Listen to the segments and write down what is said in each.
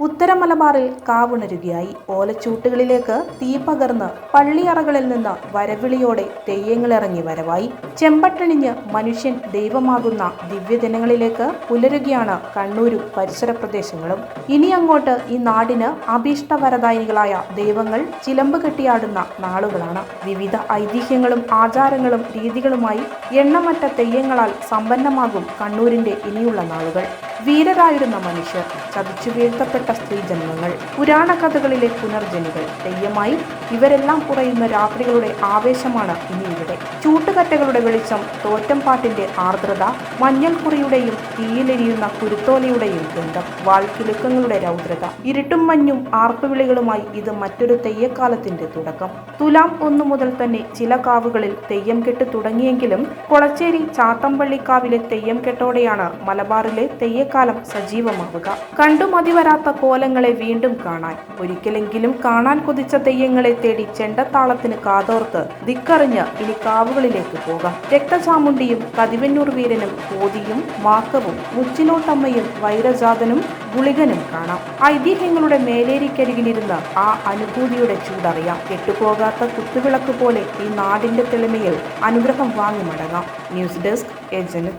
ഉത്തര മലബാറിൽ കാവുണരുകയായി. ഓലച്ചൂട്ടുകളിലേക്ക് തീ പകർന്ന് പള്ളിയറകളിൽ നിന്ന് വരവിളിയോടെ തെയ്യങ്ങളിറങ്ങി വരവായി. ചെമ്പട്ടണിഞ്ഞ് മനുഷ്യൻ ദൈവമാകുന്ന ദിവ്യദിനങ്ങളിലേക്ക് പുലരുകയാണ് കണ്ണൂരും പരിസര പ്രദേശങ്ങളും ഇനി അങ്ങോട്ട് ഈ നാടിന് അഭീഷ്ടവരദായിനികളായ ദൈവങ്ങൾ ചിലമ്പ് കെട്ടിയാടുന്ന നാളുകളാണ്. വിവിധ ഐതിഹ്യങ്ങളും ആചാരങ്ങളും രീതികളുമായി എണ്ണമറ്റ തെയ്യങ്ങളാൽ സമ്പന്നമാകും കണ്ണൂരിന്റെ ഇനിയുള്ള നാളുകൾ. വീരരായിരുന്ന മനുഷ്യർ ചതിച്ചു വീഴ്ത്തപ്പെട്ട സ്ത്രീജന്മങ്ങൾ പുരാണ കഥകളിലെ പുനർജനികൾ തെയ്യമായി ഇവരെല്ലാം കുറയുന്ന രാത്രികളുടെ ആവേശമാണ് ഇനി ഇവിടെ ചൂട്ടുകറ്റകളുടെ വെളിച്ചം തോറ്റംപാട്ടിന്റെ ആർദ്രത മഞ്ഞൾക്കുറിയുടെയും തീയിലെരിയുന്ന കുരുത്തോലയുടെയും ഗന്ധം വാൾക്കിലുക്കങ്ങളുടെ രൗദ്രത ഇരുട്ടും മഞ്ഞും ആർപ്പുവിളികളുമായി ഇത് മറ്റൊരു തെയ്യക്കാലത്തിന്റെ തുടക്കം. തുലാം ഒന്നു മുതൽ തന്നെ ചില കാവുകളിൽ തെയ്യം കെട്ട് തുടങ്ങിയെങ്കിലും കൊളച്ചേരി ചാത്തമ്പള്ളിക്കാവിലെ തെയ്യം കെട്ടോടെയാണ് മലബാറിലെ തെയ്യക്കാലം സജീവമാവുക. കണ്ടു മതിവരാത്ത കോലങ്ങളെ വീണ്ടും കാണാൻ. ഒരിക്കലെങ്കിലും കാണാൻ കൊതിച്ച തെയ്യങ്ങളെ തേടി ചെണ്ടത്താളത്തിന് കാതോർത്ത് ദിക്കറിഞ്ഞ് ഇനി കാവുകളിലേക്ക് പോകാം. രക്തചാമുണ്ടിയും കതിവന്നൂർ വീരനും കോതിയും മാക്കവും മുച്ചിലോട്ടമ്മയും വൈരജാതനും ഗുളികനും കാണാം. ഐതിഹ്യങ്ങളുടെ മേലേരിക്കരികിലിരുന്ന് ആ അനുഭൂതിയുടെ ചൂടറിയാം. കെട്ടുപോകാത്ത കുത്തുവിളക്ക് പോലെ ഈ നാടിന്റെ തെളിമയിൽ അനുഗ്രഹം വാങ്ങി മടങ്ങാം. ന്യൂസ് ഡെസ്ക് ഏജന്റ്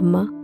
അമ്മ